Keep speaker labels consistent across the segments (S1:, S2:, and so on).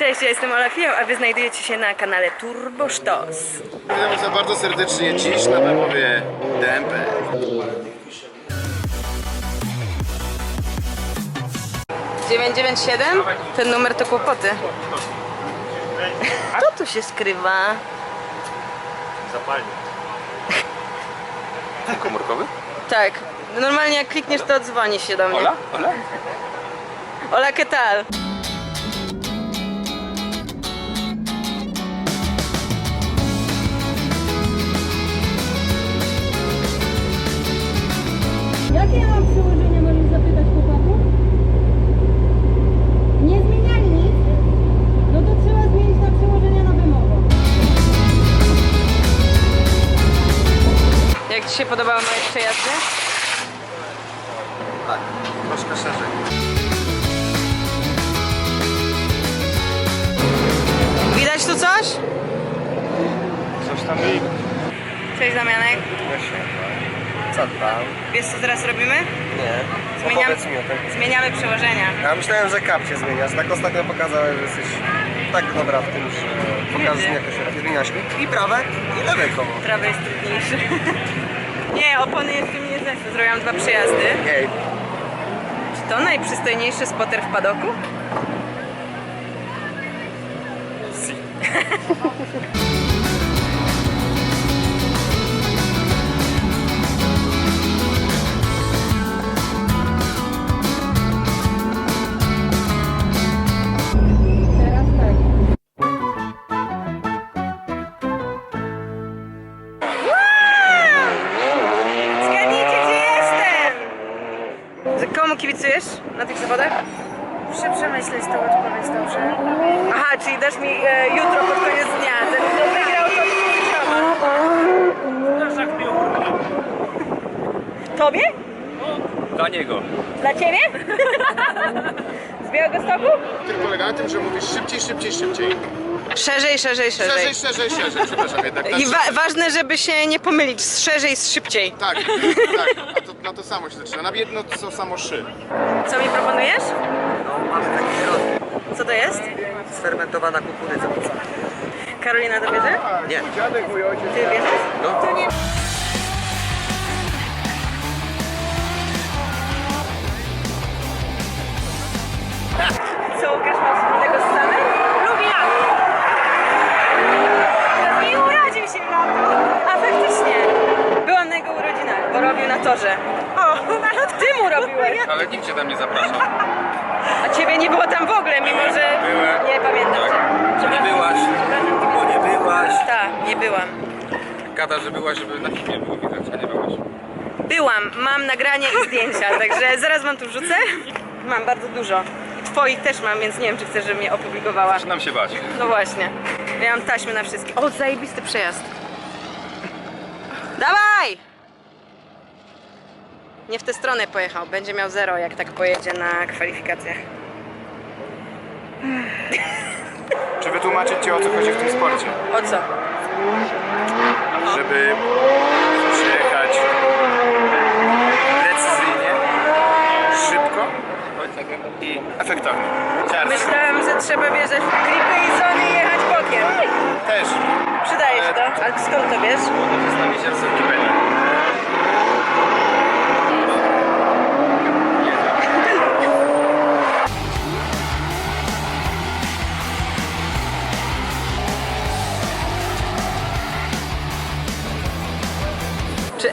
S1: Cześć, ja jestem Ola Fijał, a wy znajdujecie się na kanale Turbo Sztos.
S2: Witam Was bardzo serdecznie dziś na wymowie DMP.
S1: siedem? Ten numer to kłopoty. Kto tu się skrywa?
S3: Zapalnie.
S2: Komórkowy?
S1: Tak, normalnie jak klikniesz to odzwoni się do mnie.
S2: Ola? Ola?
S1: Hola, ¿qué
S3: tam?
S1: Wiesz co teraz robimy?
S4: Nie.
S1: Zmieniam-
S4: Opowiedz mi o tym.
S1: Zmieniamy przełożenia.
S4: Ja myślałem, że kap się zmieniasz. Tak ostatnio pokazałeś, że jesteś tak dobra w tym, że pokażesz mi jak to się robi. Zmieniasz i prawe, i lewe koło.
S1: Prawy jest trudniejszy. Nie, opony jeszcze mi nie zeszły. Zrobiłam dwa przejazdy.
S4: Jej.
S1: Czy to najprzystojniejszy spotter w padoku?
S5: Teraz
S2: szybciej, szybciej.
S1: Szerzej, szerzej, szerzej.
S2: Szerzej, szerzej, szerzej, przepraszam jednak.
S1: I wa- ważne, żeby się nie pomylić. Z szerzej, z szybciej.
S2: Tak, tak, to, na to samo się zaczyna. Na jedno to samo szy.
S1: Co mi proponujesz?
S4: No, mamy taki środek.
S1: Co to jest?
S4: Sfermentowana kukurydza.
S1: Karolina to bierze?
S4: Nie.
S2: Dziadek, mój ojciec.
S1: Ty bierzesz?
S4: No.
S1: To nie... Co Łukasz ma wspólnego z Stanem? Lubi lato. I urodził się w lato. A faktycznie. Byłam na jego urodzinach, bo robił na torze. O, ty mu robiłeś.
S3: Ale nikt cię tam nie zaprasza.
S1: A ciebie nie było tam w ogóle, mimo że
S3: Byłem.
S1: nie pamiętam.
S3: Tak.
S1: cię.
S3: Nie byłaś. Bo nie byłaś.
S1: Tak, nie byłam.
S3: Gada, że byłaś, żeby na filmie było widać, a nie byłaś.
S1: Byłam, mam nagranie i zdjęcia, także zaraz wam tu wrzucę. Mam bardzo dużo. I twoich też mam, więc nie wiem, czy chcesz, żebym je opublikowała.
S3: Zaczynam się bać.
S1: No właśnie. Ja mam taśmy na wszystkie. O, zajebisty przejazd. Dawaj! Nie w tę stronę pojechał. Będzie miał zero, jak tak pojedzie na kwalifikacjach.
S2: Czy wytłumaczyć Ci o co chodzi w tym sporcie?
S1: O co?
S2: Żeby przejechać precyzyjnie, szybko i efektownie. Ciarski.
S1: Myślałam, że trzeba wjeżdżać w klipy i zony i jechać bokiem.
S2: Też.
S1: Przydaje się to. Ale skąd to wiesz?
S3: Się w Wikipedii.
S1: Czy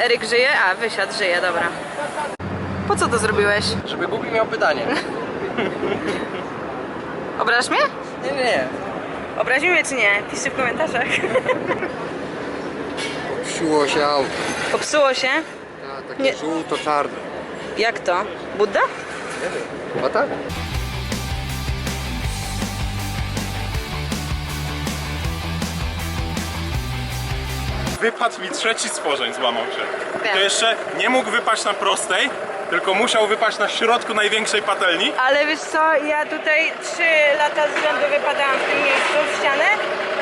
S1: Eryk żyje? A, wysiadł, żyje, dobra. Po co to zrobiłeś?
S4: Żeby Google miał pytanie.
S1: Obrażasz mnie?
S4: Nie, nie, nie.
S1: Obraził mnie czy nie? Piszcie w komentarzach.
S4: Siło się auto.
S1: Popsuło się?
S4: A, takie
S1: Nie.
S4: żółto-czarne.
S1: Jak to? Budda?
S4: Nie wiem. Chyba tak.
S6: Wypadł mi trzeci sporzeń, złamał się.
S1: Wiem.
S6: To jeszcze nie mógł wypaść na prostej, tylko musiał wypaść na środku największej patelni.
S1: Ale wiesz co, ja tutaj 3 lata z rzędu wypadałam w tym miejscu w ścianę,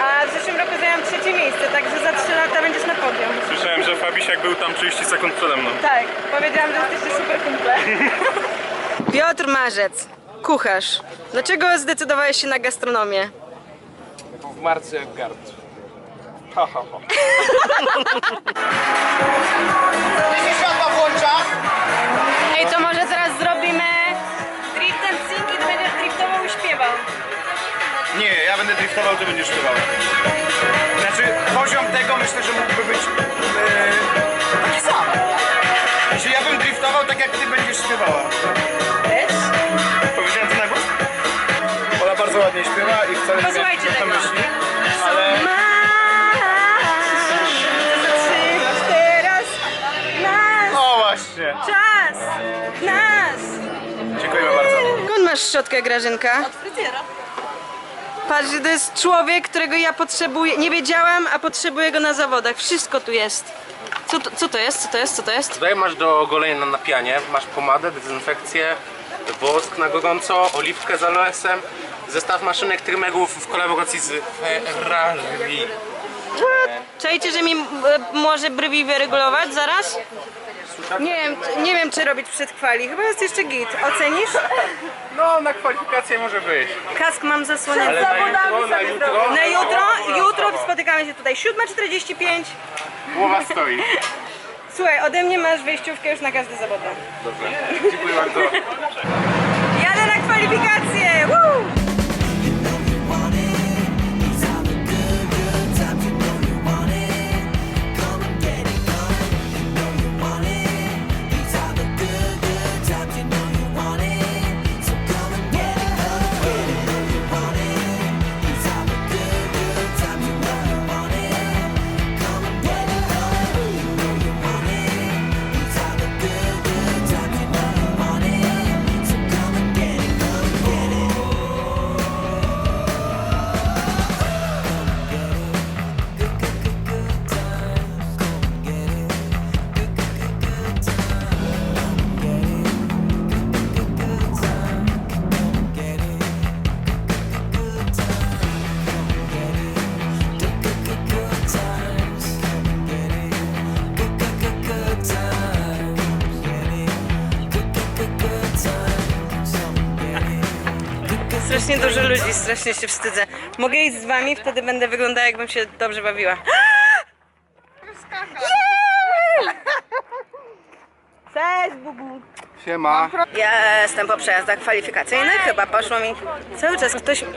S1: a w zeszłym roku zajęłam trzecie miejsce, także za 3 lata będziesz na podium.
S6: Słyszałem, że Fabisiak był tam 30 sekund przede mną.
S1: Tak, powiedziałam, że jesteście super kumple. Piotr Marzec, kucharz. Dlaczego zdecydowałeś się na gastronomię?
S3: W marcu jak gard. Ha, ha, ha.
S1: Ej, to może teraz zrobimy drift and sing i ty będziesz driftował i śpiewał.
S2: Nie, ja będę driftował, ty będziesz śpiewał. Znaczy, poziom tego myślę, że mógłby być e, taki sam. Jeśli ja bym driftował tak jak ty będziesz śpiewała.
S1: Wiesz?
S2: Powiedziałem to na głos? Ona bardzo ładnie śpiewa i wcale nie
S1: Posłuchajcie
S2: wiem, co
S1: tego.
S2: myśli, ale
S1: czas, nas.
S2: Dziękujemy bardzo.
S1: Skąd masz szczotkę, Grażynka? Od fryzjera. Patrz, to jest człowiek, którego ja potrzebuję. Nie wiedziałam, a potrzebuję go na zawodach. Wszystko tu jest. Co to, co to jest? Co to jest? Co to jest?
S6: Tutaj masz do ogolenia na napianie, masz pomadę, dezynfekcję, wosk na gorąco, oliwkę z aloesem, zestaw maszynek Trimegów w kolaboracji z Ferrari.
S1: Czajcie, że mi e, może brwi wyregulować zaraz? Nie wiem, nie wiem, czy robić przed kwali. Chyba jest jeszcze git. Ocenisz?
S6: No, na kwalifikację może być.
S1: Kask mam zasłonięty.
S6: Ale na jutro, na jutro,
S1: Na jutro, jutro spotykamy się tutaj 7.45.
S6: głowa stoi.
S1: Słuchaj, ode mnie masz wejściówkę już na każdy zawód.
S6: Dobrze, dziękuję bardzo.
S1: Jadę na kwalifikacje! Strasznie dużo ludzi, strasznie się wstydzę. Mogę iść z wami, wtedy będę wyglądała jakbym się dobrze bawiła. Cześć, Bubu.
S3: Siema.
S1: Ja jestem po przejazdach kwalifikacyjnych, chyba poszło mi cały czas ktoś...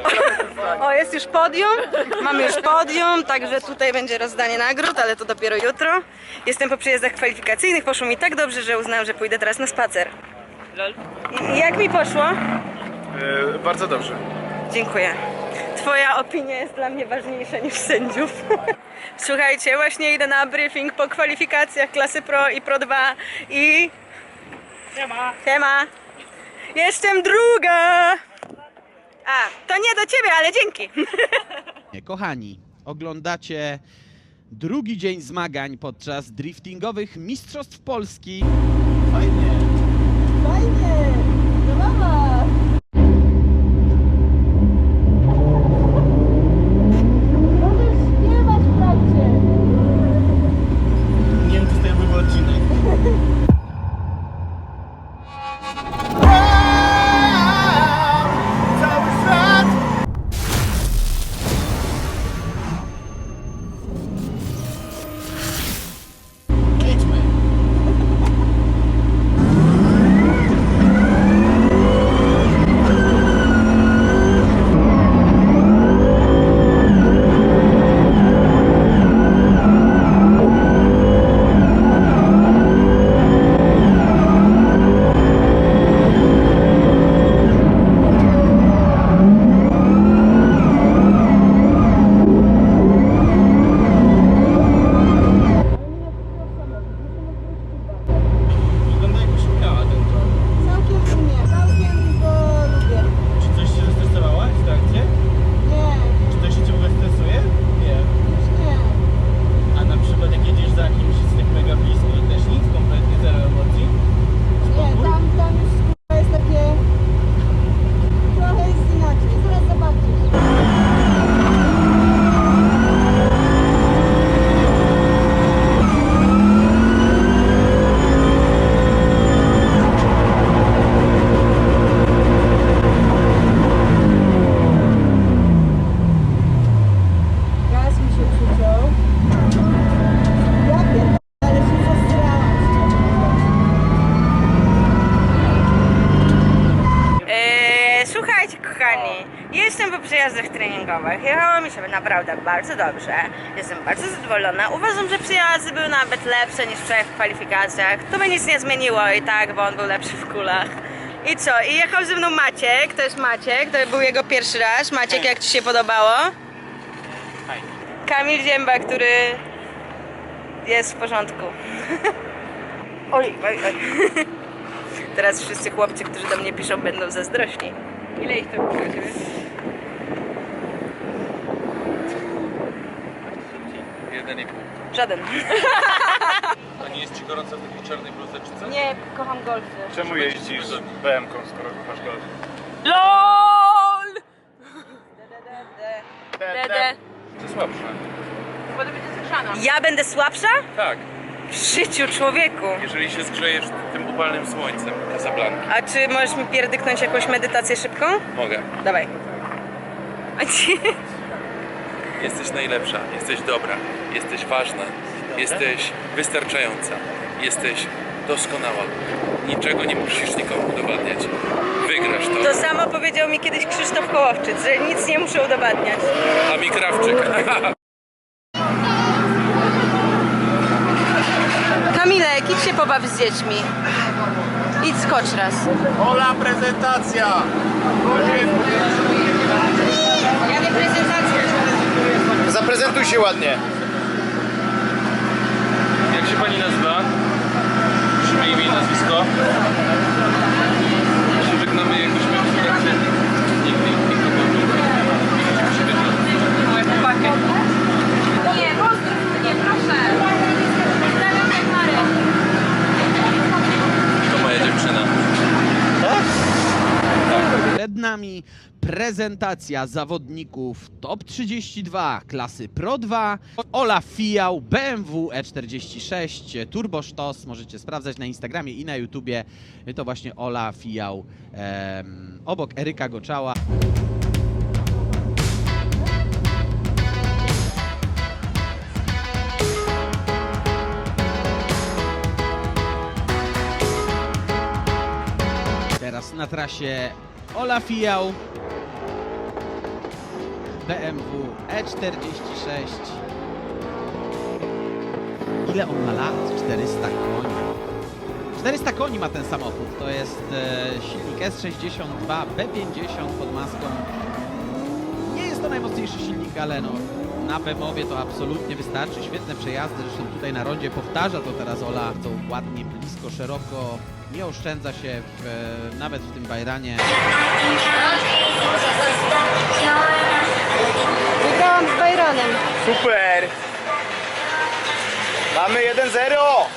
S1: O, jest już podium, mamy już podium, także tutaj będzie rozdanie nagród, ale to dopiero jutro. Jestem po przejazdach kwalifikacyjnych, poszło mi tak dobrze, że uznałam, że pójdę teraz na spacer. I- I jak mi poszło?
S2: E, bardzo dobrze.
S1: Dziękuję. Twoja opinia jest dla mnie ważniejsza niż sędziów. Słuchajcie, właśnie idę na briefing po kwalifikacjach klasy Pro i Pro 2 i... Siema. Siema. Jestem druga. A, to nie do ciebie, ale dzięki.
S7: Kochani, oglądacie drugi dzień zmagań podczas driftingowych Mistrzostw Polski.
S5: Fajnie!
S1: Przejazdach treningowych. Jechało mi się naprawdę bardzo dobrze. Jestem bardzo zadowolona. Uważam, że przejazdy były nawet lepsze niż w kwalifikacjach. To by nic nie zmieniło i tak, bo on był lepszy w kulach. I co? I jechał ze mną Maciek, to jest Maciek, to był jego pierwszy raz. Maciek, jak Ci się podobało? Kamil Zięba, który jest w porządku. Oj, oj, oj. Teraz wszyscy chłopcy, którzy do mnie piszą, będą zazdrośni. Ile ich to było?
S3: Jeden i pół.
S1: Żaden.
S3: A nie jest ci gorąco w takiej czarnej bluzeczce?
S1: Nie, kocham golfy.
S2: Czemu jeździsz BM-ką, skoro kochasz golf?
S1: LOL! Dede.
S3: To słabsze.
S1: Ja będę słabsza?
S3: Tak,
S1: W życiu człowieku.
S3: jeżeli się zgrzejesz upalnym słońcem Casablanca.
S1: A czy możesz mi pierdyknąć jakąś medytację szybką?
S3: Mogę.
S1: Dawaj. A ci...
S3: Jesteś najlepsza, jesteś dobra, jesteś ważna, jesteś wystarczająca, jesteś doskonała. Niczego nie musisz nikomu udowadniać. Wygrasz to.
S1: To samo powiedział mi kiedyś Krzysztof Kołowczyc, że nic nie muszę udowadniać.
S3: A mi Krawczyk.
S1: Idź się pobaw z dziećmi. Idź skocz raz.
S2: Ola, prezentacja!
S1: Ja nie prezentację.
S2: Zaprezentuj się ładnie.
S7: Prezentacja zawodników Top 32 klasy Pro 2. Ola Fijał, BMW E46, Turbo Sztos. Możecie sprawdzać na Instagramie i na YouTubie. To właśnie Ola Fijał obok Eryka Goczała. Teraz na trasie Ola Fijał, BMW E46. Ile on ma lat? 400 koni. 400 koni ma ten samochód. To jest e, silnik S62 B50 pod maską. Nie jest to najmocniejszy silnik, ale no, na Bemowie to absolutnie wystarczy. Świetne przejazdy, zresztą tutaj na rondzie powtarza to teraz Ola. To ładnie, blisko, szeroko. Nie oszczędza się w, e, nawet w tym Bajranie.
S1: Wygrałam z Bajranem.
S2: Super! Mamy 1-0!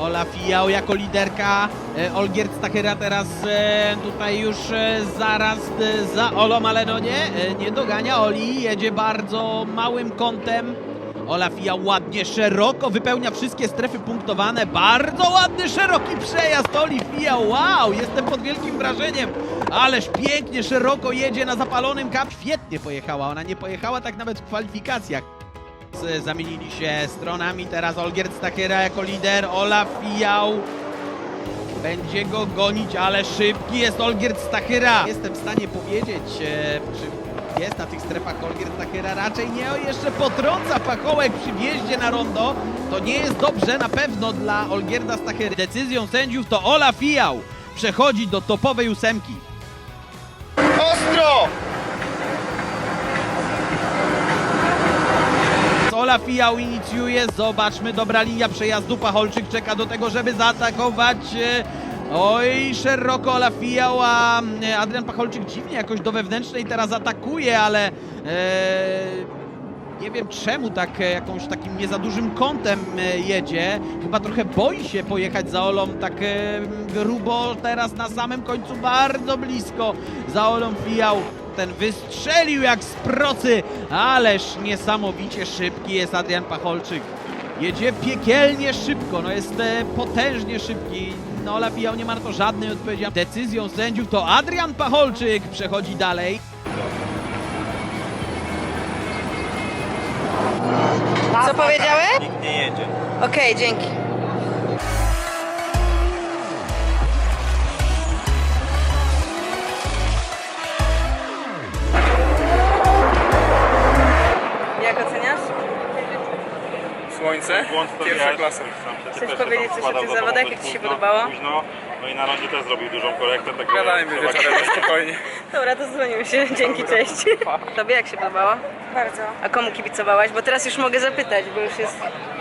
S7: Ola Fijał jako liderka. E, Olgierd Stachera teraz e, tutaj już e, zaraz za Olą, ale no nie, nie dogania Oli. Jedzie bardzo małym kątem. Ola Fijał ładnie, szeroko wypełnia wszystkie strefy punktowane. Bardzo ładny, szeroki przejazd Oli Fijał. Wow, jestem pod wielkim wrażeniem. Ależ pięknie, szeroko jedzie na zapalonym kap. Świetnie pojechała. Ona nie pojechała tak nawet w kwalifikacjach. Zamienili się stronami. Teraz Olgierd Stakera jako lider. Ola Fijał będzie go gonić, ale szybki jest Olgierd Stachyra. Jestem w stanie powiedzieć, e, czy jest na tych strefach Olgierd Stachyra. Raczej nie. O, jeszcze potrąca pachołek przy wjeździe na rondo. To nie jest dobrze na pewno dla Olgierda Stachyry. Decyzją sędziów to Ola Fijał przechodzi do topowej ósemki.
S2: Ostro!
S7: Ola Fijał inicjuje, zobaczmy, dobra linia przejazdu, Pacholczyk czeka do tego, żeby zaatakować. Oj, szeroko Ola Fijał, a e, Adrian Pacholczyk dziwnie jakoś do wewnętrznej teraz atakuje, ale e, nie wiem czemu tak e, jakąś takim nie za dużym kątem e, jedzie. Chyba trochę boi się pojechać za Olą tak e, grubo teraz na samym końcu, bardzo blisko za Olą Fijał. Ten wystrzelił jak z procy, ależ niesamowicie szybki jest Adrian Pacholczyk. Jedzie piekielnie szybko, no jest potężnie szybki. No Ola Fijał nie ma to żadnej odpowiedzi. Decyzją sędziów to Adrian Pacholczyk przechodzi dalej.
S1: Co powiedziałeś?
S2: Nikt nie jedzie.
S1: Okej, dzięki.
S3: Słońce. Pierwsza klasa.
S1: Chcesz powiedzieć coś o tych zawodach, jak Ci się podobało?
S8: Późno, no i na rondzie też zrobił dużą korektę. Tak
S3: Gadajmy wieczorem spokojnie.
S1: Dobra, to dzwonił się. Dzięki, cześć. Tobie jak się podobało?
S5: Bardzo.
S1: A komu kibicowałaś? Bo teraz już mogę zapytać, bo już jest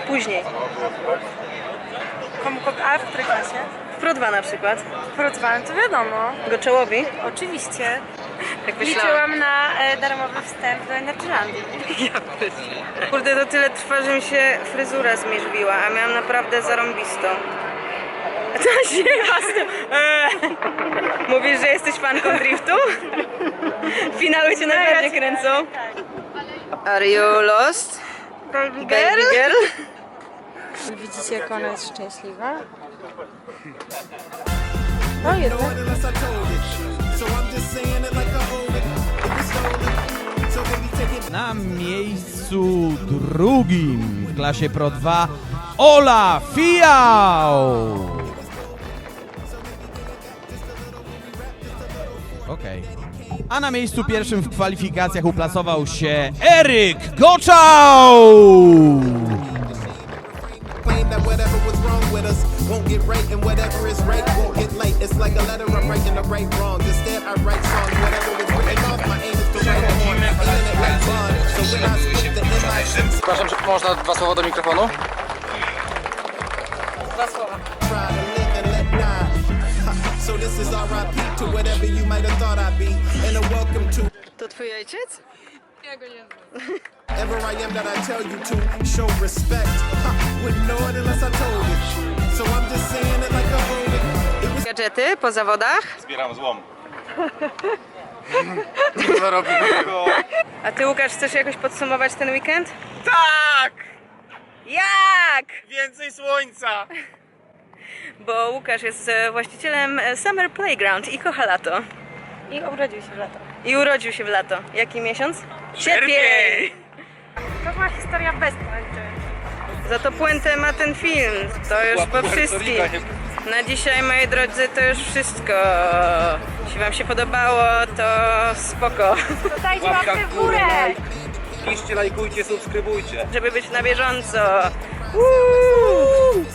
S1: później.
S5: Komu, komu, a w której klasie?
S1: W Pro 2 na przykład.
S5: Porozmawiam, to wiadomo.
S1: Goczołowi?
S5: Oczywiście.
S1: Tak myślałam.
S5: Liczyłam na e, darmowy wstęp do Energylandii.
S1: Kurde, to tyle trwa, że mi się fryzura zmierzwiła, a miałam naprawdę zarąbistą. To się jasne. Eee. Mówisz, że jesteś fanką driftu? Finały cię najbardziej kręcą. Are you lost?
S5: Baby
S1: Baby girl?
S5: Widzicie, jak ona jest szczęśliwa? No jednak.
S7: Miejscu drugim w klasie Pro 2 Ola Fiał. Okej. A na miejscu pierwszym w kwalifikacjach uplasował się Eryk Goczał.
S9: wrong won't get right, and whatever is right won't get late. It's like a letter I'm writing wrongs. Instead, I write songs. Whatever
S3: Przepraszam, czy można dwa słowa do mikrofonu?
S9: is R.I.P.
S1: to twój ojciec?
S9: ever I am that I tell you to show respect. Ha, wouldn't know it unless I told it. So I'm just saying it like I own it. It was
S1: Gadżety po zawodach?
S8: Zbieram złom.
S3: Co robi?
S1: A ty Łukasz chcesz jakoś podsumować ten weekend?
S2: Tak!
S1: Jak?
S2: Więcej słońca!
S1: Bo Łukasz jest e, właścicielem e, Summer Playground i kocha lato.
S5: I urodził się w lato.
S1: I urodził się w lato. Jaki miesiąc?
S2: Sierpień!
S5: To była historia bez puenty.
S1: Za to puentę ma ten film. To już po wszystkim. Na dzisiaj, moi drodzy, to już wszystko. Jeśli wam się podobało, to spoko.
S5: To dajcie łapkę w górę!
S3: Piszcie, lajkujcie, subskrybujcie.
S1: Żeby być na bieżąco. Uuu!